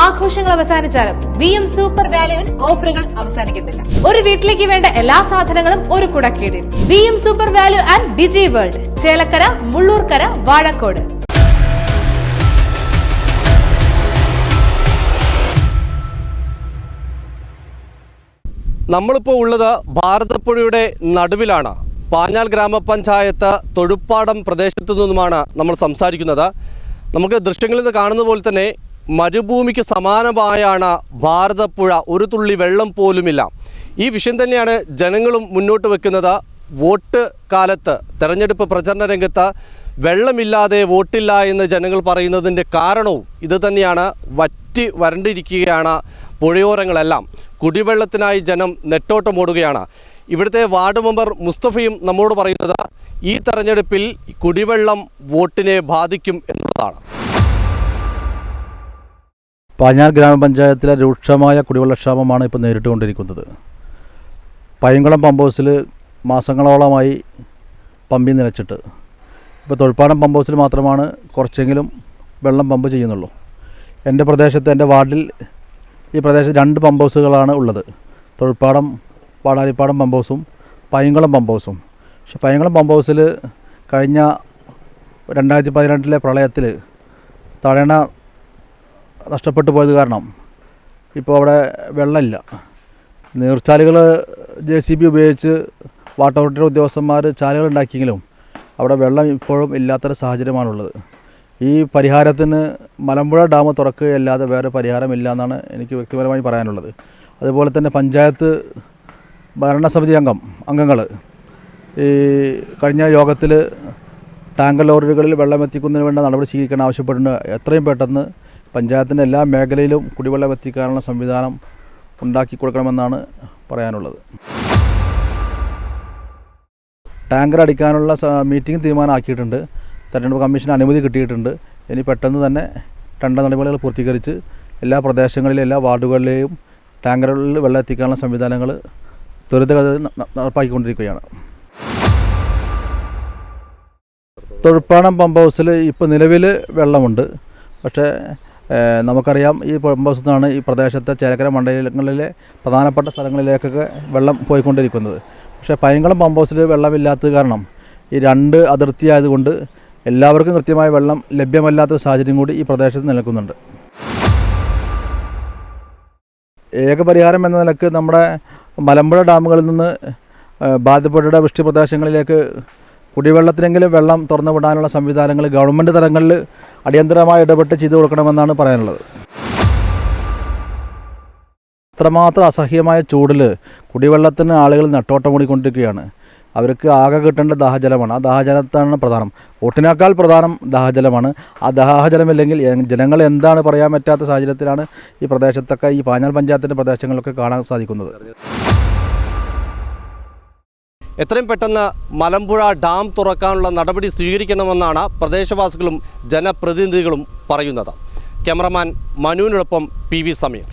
ആഘോഷങ്ങൾ അവസാനിച്ചാലും V M super വാല്യുവിൽ ഓഫറുകൾ അവസാനിക്കുന്നില്ല ഒരു വീട്ടിലേക്ക് വേണ്ട എല്ലാ സാധനങ്ങളും ഒരു കുടക്കീടിൽ V M super value and digi world Chelakkara Mullurkara Vazhakkode. നമ്മളിപ്പോൾ നടുവിലാണ്. പാഞ്ഞാൽ തൊടുപ്പാടം നമ്മൾ സംസാരിക്കുന്നത്. നമുക്ക് ദൃശ്യങ്ങളിൽ കാണുന്ന പോലെ തന്നെ മരുഭൂമിക്ക് സമാനമായാണ് ഭാരതപ്പുഴ. ഒരു തുള്ളി വെള്ളം പോലുമില്ല. ഈ വിഷയം തന്നെയാണ് ജനങ്ങളും മുന്നോട്ട് വെക്കുന്നത്. വോട്ട് കാലത്ത് തെരഞ്ഞെടുപ്പ് പ്രചരണ രംഗത്ത് വെള്ളമില്ലാതെ വോട്ടില്ല എന്ന് ജനങ്ങൾ പറയുന്നതിന്റെ കാരണവും ഇത് തന്നെയാണ്. വറ്റി വരണ്ടിരിക്കുകയാണ് പുഴയോരങ്ങളെല്ലാം. കുടിവെള്ളത്തിനായി ജനം നെട്ടോട്ടമോടുകയാണ് ഇവിടുത്തെ വാർഡ് മെമ്പർ മുസ്തഫയും നമ്മോട് പറയുന്നത് ഈ തെരഞ്ഞെടുപ്പിൽ കുടിവെള്ളം വോട്ടിനെ ബാധിക്കും എന്നുള്ളതാണ് പാഞ്ഞാൽ ഗ്രാമപഞ്ചായത്തിലെ രൂക്ഷമായ കുടിവെള്ളക്ഷാമമാണ് ഇപ്പോൾ നേരിട്ടുകൊണ്ടിരിക്കുന്നത്. പൈങ്കുളം പമ്പ് ഹൗസിൽ മാസങ്ങളോളമായി പമ്പി നിലച്ചിട്ട് ഇപ്പോൾ തൊഴിൽപ്പാടം പമ്പ് ഹൗസിൽ മാത്രമാണ് കുറച്ചെങ്കിലും വെള്ളം പമ്പ് ചെയ്യുന്നുള്ളൂ. എന്റെ പ്രദേശത്ത് എന്റെ വാർഡിൽ ഈ പ്രദേശത്ത് രണ്ട് പമ്പ് ഹൗസുകളാണ് ഉള്ളത്. തൊഴിൽപ്പാടം വാടാലിപ്പാടം പമ്പ് ഹൗസും പൈങ്കുളം പമ്പ് ഹൗസും പക്ഷെ പൈങ്കുളം പമ്പ് ഹൗസിൽ കഴിഞ്ഞ രണ്ടായിരത്തി പതിനെട്ടിലെ പ്രളയത്തിൽ തടയണ നഷ്ടപ്പെട്ടു പോയത് കാരണം ഇപ്പോൾ അവിടെ വെള്ളമില്ല. നീർച്ചാലുകൾ ജെ സി ബി ഉപയോഗിച്ച് വാട്ടർ അതോറിറ്റിയുടെ ഉദ്യോഗസ്ഥന്മാർ ചാലുകൾ ഉണ്ടാക്കിയെങ്കിലും അവിടെ വെള്ളം ഇപ്പോഴും ഇല്ലാത്തൊരു സാഹചര്യമാണുള്ളത്. ഈ പരിഹാരത്തിന് മലമ്പുഴ ഡാം തുറക്കുകയല്ലാതെ വേറെ പരിഹാരമില്ല എന്നാണ് എനിക്ക് വ്യക്തിപരമായി പറയാനുള്ളത്. അതുപോലെ തന്നെ പഞ്ചായത്ത് ഭരണസമിതി അംഗം അംഗങ്ങൾ ഈ കഴിഞ്ഞ യോഗത്തിൽ ടാങ്കർ ലോറികളിൽ വെള്ളം എത്തിക്കുന്നതിന് വേണ്ട നടപടി സ്വീകരിക്കാൻ ആവശ്യപ്പെടുന്നു എത്രയും പെട്ടെന്ന് പഞ്ചായത്തിന്റെ എല്ലാ മേഖലയിലും കുടിവെള്ളം എത്തിക്കാനുള്ള സംവിധാനം ഉണ്ടാക്കി കൊടുക്കണമെന്നാണ് പറയാനുള്ളത്. ടാങ്കർ അടിക്കാനുള്ള മീറ്റിംഗ് തീരുമാനമാക്കിയിട്ടുണ്ട്. തെരഞ്ഞെടുപ്പ് കമ്മീഷൻ അനുമതി കിട്ടിയിട്ടുണ്ട്. ഇനി പെട്ടെന്ന് തന്നെ ടെൻഡർ നടപടികൾ പൂർത്തീകരിച്ച് എല്ലാ പ്രദേശങ്ങളിലും എല്ലാ വാർഡുകളിലെയും ടാങ്കറുകളിൽ വെള്ളം എത്തിക്കാനുള്ള സംവിധാനങ്ങൾ ത്വരിതഗതിയിൽ നടപ്പാക്കിക്കൊണ്ടിരിക്കുകയാണ്. തൊഴുപ്പാടം പമ്പ് ഹൗസിൽ ഇപ്പോൾ നിലവിൽ വെള്ളമുണ്ട്. പക്ഷേ നമുക്കറിയാം ഈ പമ്പ് ഹൗസിൽ നിന്നാണ് ഈ പ്രദേശത്തെ ചേലക്കര മണ്ഡലങ്ങളിലെ പ്രധാനപ്പെട്ട സ്ഥലങ്ങളിലേക്കൊക്കെ വെള്ളം പോയിക്കൊണ്ടിരിക്കുന്നത്. പക്ഷേ പൈങ്കളം പമ്പ് ഹൗസിൽ വെള്ളമില്ലാത്തത് കാരണം ഈ രണ്ട് അതിർത്തി ആയതുകൊണ്ട് എല്ലാവർക്കും കൃത്യമായ വെള്ളം ലഭ്യമല്ലാത്ത സാഹചര്യം കൂടി ഈ പ്രദേശത്ത് നിലനിൽക്കുന്നുണ്ട്. ഏകപരിഹാരം എന്ന നിലയ്ക്ക് നമ്മുടെ മലമ്പുഴ ഡാമുകളിൽ നിന്ന് ബാധ്യപ്പെട്ട വൃഷ്ടി പ്രദേശങ്ങളിലേക്ക് കുടിവെള്ളത്തിനെങ്കിലും വെള്ളം തുറന്നു വിടാനുള്ള സംവിധാനങ്ങൾ ഗവൺമെന്റ് തലങ്ങളിൽ അടിയന്തരമായി ഇടപെട്ട് ചെയ്തു കൊടുക്കണമെന്നാണ് പറയാനുള്ളത്. അത്രമാത്രം അസഹ്യമായ ചൂടിൽ കുടിവെള്ളത്തിന് ആളുകൾ നെട്ടോട്ടം ഓടിക്കൊണ്ടിരിക്കുകയാണ് അവർക്ക് ആകെ കിട്ടേണ്ട ദാഹജലമാണ്. ആ ദാഹജലത്താണ് പ്രധാനം. ഓട്ടിനേക്കാൾ പ്രധാനം ദാഹജലമാണ്. ആ ദാഹജലമില്ലെങ്കിൽ ജനങ്ങൾ എന്താണ് പറയാൻ പറ്റാത്ത സാഹചര്യത്തിലാണ് ഈ പ്രദേശത്തൊക്കെ ഈ പാഞ്ഞാൽ പഞ്ചായത്തിന്റെ പ്രദേശങ്ങളൊക്കെ കാണാൻ സാധിക്കുന്നത്. എത്രയും പെട്ടെന്ന് മലമ്പുഴ ഡാം തുറക്കാനുള്ള നടപടി സ്വീകരിക്കണമെന്നാണ് പ്രദേശവാസികളും ജനപ്രതിനിധികളും പറയുന്നത്. ക്യാമറമാൻ മനുവിനോടൊപ്പം പി വി സമീർ.